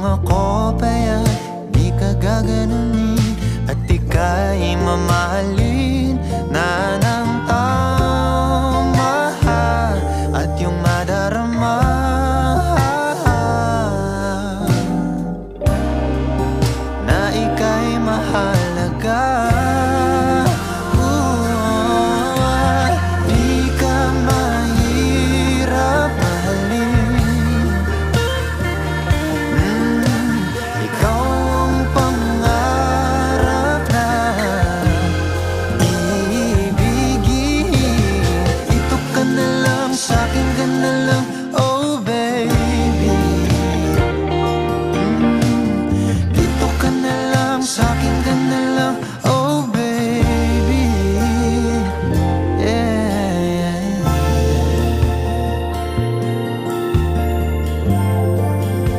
Kung ako pa'y di ka gaganunin At ika'y mamahalin 冷冷冷。